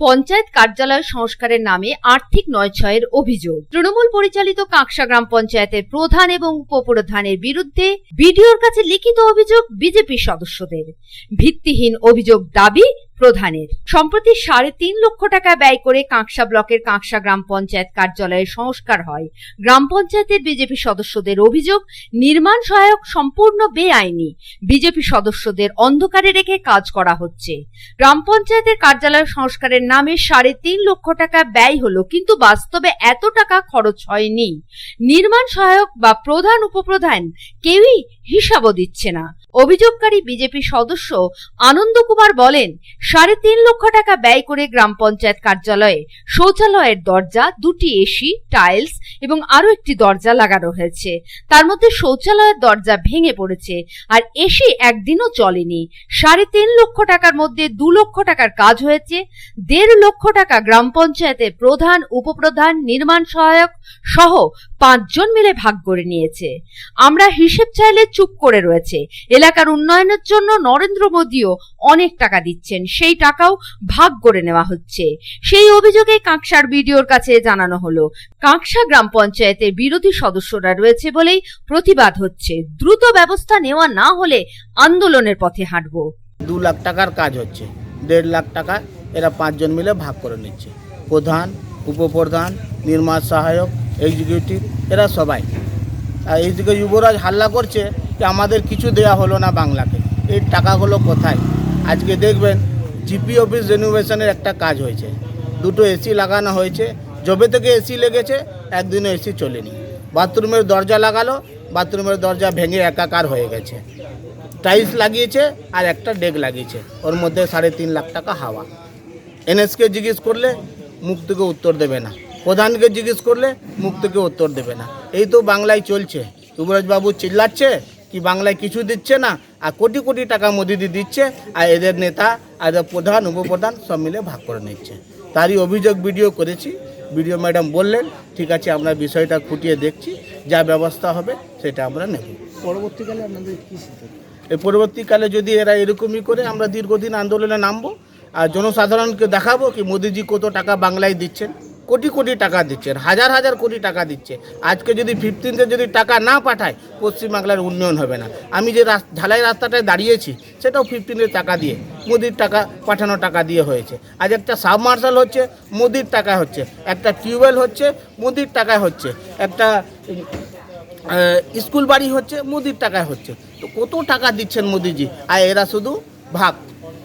পঞ্চায়েত কার্যালয় সংস্কারের নামে আর্থিক নয়ছয়ের অভিযোগ। তৃণমূল পরিচালিত কাঁকসা গ্রাম পঞ্চায়েতের প্রধান এবং উপপ্রধানের বিরুদ্ধে বিডিওর কাছে লিখিত অভিযোগ বিজেপি সদস্যদের। ভিত্তিহীন অভিযোগ দাবি প্রধানের। সম্প্রতি সাড়ে তিন লক্ষ টাকা ব্যয় করে কাঁকসা ব্লকের কাঁকসা গ্রাম পঞ্চায়েত কার্যালয়ের সংস্কার হয়। গ্রাম পঞ্চায়েতের বিজেপি সদস্যদের অভিযোগ, নির্মাণ সহায়ক সম্পূর্ণ বেআইনি। বিজেপি সদস্যদের অন্ধকারে রেখে কাজ করা হচ্ছে। গ্রাম পঞ্চায়েতের কার্যালয় সংস্কারের নামে সাড়ে তিন লক্ষ টাকা ব্যয় হলো, কিন্তু বাস্তবে এত টাকা খরচ হয়নি। নির্মাণ সহায়ক বা প্রধান উপপ্রধান কেউই হিসাবও দিচ্ছে না। অভিযোগকারী বিজেপি সদস্য আনন্দ কুমার বলেন সাড়ে তিন লক্ষ টাকা ব্যয় করে গ্রাম পঞ্চায়েত কার্যালয়ে শৌচালয়ের দরজা, দুটি এসি টাইলস এবং আরও একটি দরজা লাগানো হয়েছে। তার মধ্যে শৌচালয়ের দরজা ভেঙে পড়েছে আর এসি একদিনও চলেনি। সাড়ে তিন লক্ষ টাকার মধ্যে দু লক্ষ টাকার কাজ হয়েছে। দেড় লক্ষ টাকা গ্রাম পঞ্চায়েতের প্রধান, উপপ্রধান, নির্মাণ সহায়ক সহ পাঁচজন মিলে ভাগ করে নিয়েছে। আমরা হিসেব চাইলে চুপ করে রয়েছে। এলাকার উন্নয়নের জন্য নরেন্দ্র মোদীও অনেক টাকা দিচ্ছেন। সেই টাকাও ভাগ করে নেওয়া হচ্ছে। সেই অভিযোগে কাঁকসার বিডিওর কাছে জানানো হলো, কাঁকসা গ্রাম পঞ্চায়েতের বিরোধী সদস্যরা রয়েছে বলেই প্রতিবাদ হচ্ছে। দ্রুত ব্যবস্থা নেওয়া না হলে আন্দোলনের পথে হাঁটবো। দু লাখ টাকার কাজ হচ্ছে। দেড় লাখ টাকা এরা পাঁচজন মিলে ভাগ করে নিচ্ছে। প্রধান, উপপ্রধান, নির্মাণ সহায়ক এক্সিকিউটিভ এরা সবাই। আর এইদিকে যুবরাজ হাল্লা করছে যে আমাদের কিছু দেয়া হলো না বাংলাকে। এই টাকাগুলো কোথায়? আজকে দেখবেন জিপি অফিস রেনোভেশনের একটা কাজ হয়েছে। দুটো এসি লাগানো হয়েছে। যবে থেকে এসি লেগেছে, একদিনও এসি চলেনি। বাথরুমের দরজা লাগালো, বাথরুমের দরজা ভেঙে একাকার হয়ে গেছে। টাইলস লাগিয়েছে আর একটা ডেক লাগিয়েছে। ওর মধ্যে সাড়ে তিন লাখ টাকা হাওয়া। এনএসকে জিজ্ঞেস করলে মুখ থেকে উত্তর দেবে না। প্রধানকে জিজ্ঞেস করলে মুখ থেকে উত্তর দেবে না। এই তো বাংলায় চলছে। যুবরাজবাবু চিল্লাচ্ছে কি বাংলায় কিছু দিচ্ছে না? আর কোটি কোটি টাকা মোদিদি দিচ্ছে আর এদের নেতা আর এদের প্রধান উপপ্রধান সব মিলে ভাগ করে নিচ্ছে। তারই অভিযোগ ভিডিও করেছি। ভিডিও ম্যাডাম বললেন ঠিক আছে আমরা বিষয়টা খুঁটিয়ে দেখছি যা ব্যবস্থা হবে সেটা আমরা নেব। পরবর্তীকালে আপনাদের কি এই পরবর্তীকালে যদি এরা এরকমই করে আমরা দীর্ঘদিন আন্দোলনে নামবো। আর জনসাধারণকে দেখাবো কি মোদিজি কত টাকা বাংলায় দিচ্ছেন। কোটি কোটি টাকা দিচ্ছেন, হাজার হাজার কোটি টাকা দিচ্ছে। আজকে যদি ফিফটিনতে যদি টাকা না পাঠায়, পশ্চিমবাংলার উন্নয়ন হবে না। আমি যে ঢালাই রাস্তাটায় দাঁড়িয়েছি, সেটাও ফিফটিনের টাকা দিয়ে, মোদির টাকা, পাঠানো টাকা দিয়ে হয়েছে। আজ একটা সাবমার্শাল হচ্ছে, মোদির টাকা হচ্ছে। একটা টিউবওয়েল হচ্ছে, মোদির টাকায় হচ্ছে। একটা স্কুল বাড়ি হচ্ছে, মোদির টাকায় হচ্ছে। তো কত টাকা দিচ্ছেন মোদিজি? আর এরা শুধু ভাগ,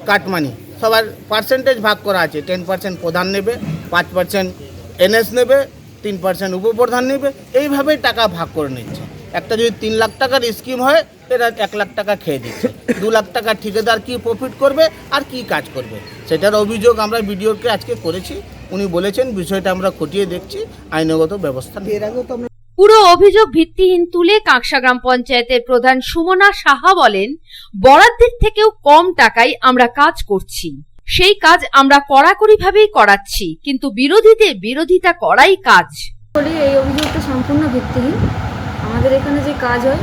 কাটমানি। সবার পার্সেন্টেজ ভাগ করা আছে। টেন পার্সেন্ট প্রধান নেবে, পাঁচ পার্সেন্ট এনএস নেবে তিন পার্সেন্ট উপপ্রধান নেবে এইভাবেই টাকা ভাগ করে নিচ্ছে। একটা যদি তিন লাখ টাকার স্কিম হয় এরা এক লাখ টাকা খেয়ে দিচ্ছে। দু লাখ টাকা ঠিকাদার কি প্রফিট করবে আর কি কাজ করবে? সেটার অভিযোগ আমরা ভিডিওকে আজকে করেছি। উনি বলেছেন বিষয়টা আমরা খতিয়ে দেখছি আইনগত ব্যবস্থা। এর তো পুরো অভিযোগ ভিত্তিহীন তুলে কাঁকসা গ্রাম পঞ্চায়েতের প্রধান সুমনা সাহা বলেন বরাদ্দের থেকেও কম টাকায় আমরা কাজ করছি। সেই কাজ আমরা কড়াকড়িভাবেই করাচ্ছি, কিন্তু বিরোধীদের বিরোধিতা করাই কাজ। বলি, এই অভিযোগটা সম্পূর্ণ ভিত্তিহীন। আমাদের এখানে যে কাজ হয়,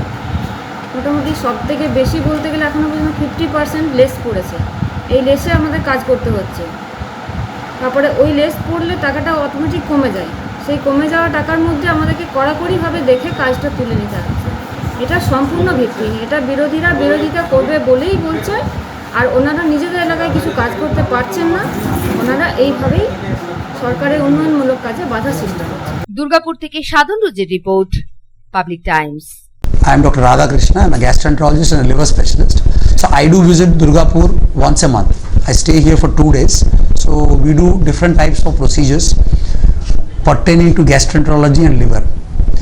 মোটামুটি সব থেকে বেশি বলতে গেলে এখনও পর্যন্ত ফিফটি পার্সেন্ট লেস পড়েছে। এই লেসে আমাদের কাজ করতে হচ্ছে। তারপরে ওই লেস পড়লে টাকাটা অটোমেটিক কমে যায়। সেই কমে যাওয়া টাকার মধ্যে আমাদেরকে কড়াকড়িভাবে দেখে কাজটা তুলে নিতে হচ্ছে। এটা সম্পূর্ণ ভিত্তিহীন। এটা বিরোধীরা বিরোধিতা করবে বলেই বলছে। আর ওনারা নিজেদের এলাকায় কিছু কাজ করতে পারছেন না ওনারা এইভাবেই সরকারের উন্নয়নমূলক কাজে বাধা সৃষ্টি করছে দুর্গাপুর থেকে Sadhan রুজের report Public Times I am Dr. Radhakrishna. I'm a gastroenterologist and a liver specialist. So I do visit Durgapur once a month. I stay here for two days. So we do different types of procedures pertaining to gastroenterology and liver.